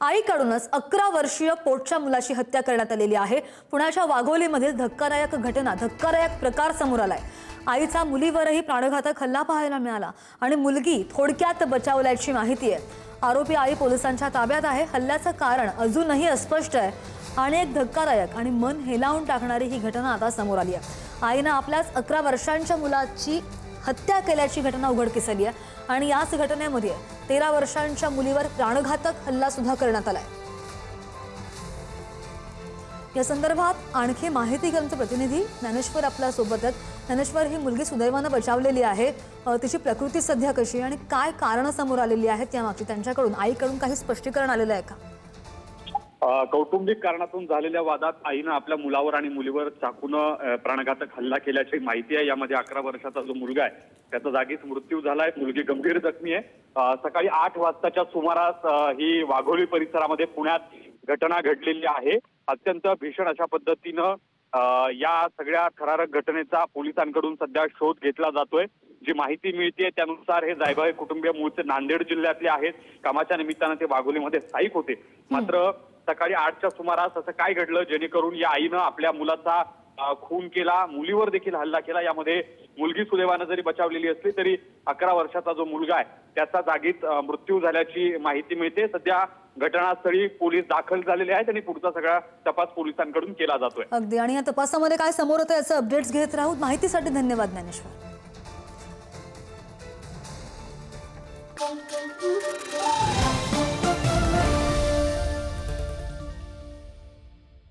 आईकडूनच अकरा वर्षीय पोटच्या मुलाची हत्या करण्यात आलेली आहे. पुण्याच्या वाघोलीमधील धक्कादायक घटना धक्कादायक प्रकार समोर आलाय. आईचा मुलीवरही प्राणघातक हल्ला पाहायला मिळाला आणि मुलगी थोडक्यात बचावल्याची माहिती आहे. आरोपी आई पोलिसांच्या ताब्यात आहे. हल्ल्याचं कारण अजूनही अस्पष्ट आहे. आणि एक धक्कादायक आणि मन हेलावून टाकणारी ही घटना आता समोर आली आहे. आईनं आपल्याच अकरा वर्षांच्या मुलाची हत्या केल्याची घटना उघडकीस आली आहे. आणि याच घटनेमध्ये तेरा वर्षांच्या मुलीवर प्राणघातक हल्ला सुद्धा करण्यात आलाय. या संदर्भात आणखी माहिती घेऊन आमचे प्रतिनिधी ज्ञानेश्वर आपल्यासोबत आहेत ज्ञानेश्वर ही मुलगी सुदैवानं बचावलेली आहे. तिची प्रकृती सध्या कशी आणि काय कारणं समोर आलेली आहेत यामागची त्यांच्याकडून आईकडून काही स्पष्टीकरण आलेलं आहे का? कौटुंबिक कारणातून झालेल्या वादात आईनं आपल्या मुलावर आणि मुलीवर चाकूनं प्राणघातक हल्ला केल्याची माहिती आहे. यामध्ये अकरा वर्षाचा जो मुलगा आहे त्याचा जागीच मृत्यू झालाय. मुलगी गंभीर जखमी आहे. सकाळी आठ वाजताच्या सुमारास ही वाघोली परिसरामध्ये पुण्यात घटना घडलेली आहे. अत्यंत भीषण अशा पद्धतीनं या सगळ्या थरारक घटनेचा पोलिसांकडून सध्या शोध घेतला जातोय. जी माहिती मिळते त्यानुसार हे जायभावी कुटुंबीय मूळचे नांदेड जिल्ह्यातले आहेत. कामाच्या निमित्तानं ते वाघोलीमध्ये स्थायिक होते. मात्र सकाळी आठच्या सुमारास असं काय घडलं? जेणेकरून या आईनं आपल्या मुलाचा खून केला मुलीवर देखील हल्ला केला. यामध्ये मुलगी सुदैवानं जरी बचावलेली असली तरी अकरा वर्षाचा जो मुलगा आहे त्याचा जागीत मृत्यू झाल्याची माहिती मिळते. सध्या घटनास्थळी पोलीस दाखल झालेले आहेत आणि पुढचा सगळा तपास पोलिसांकडून केला जातोय. अगदी. आणि या तपासामध्ये काय समोर होतं याचं अपडेट्स घेत राहू माहितीसाठी धन्यवाद ज्ञानेश्वर.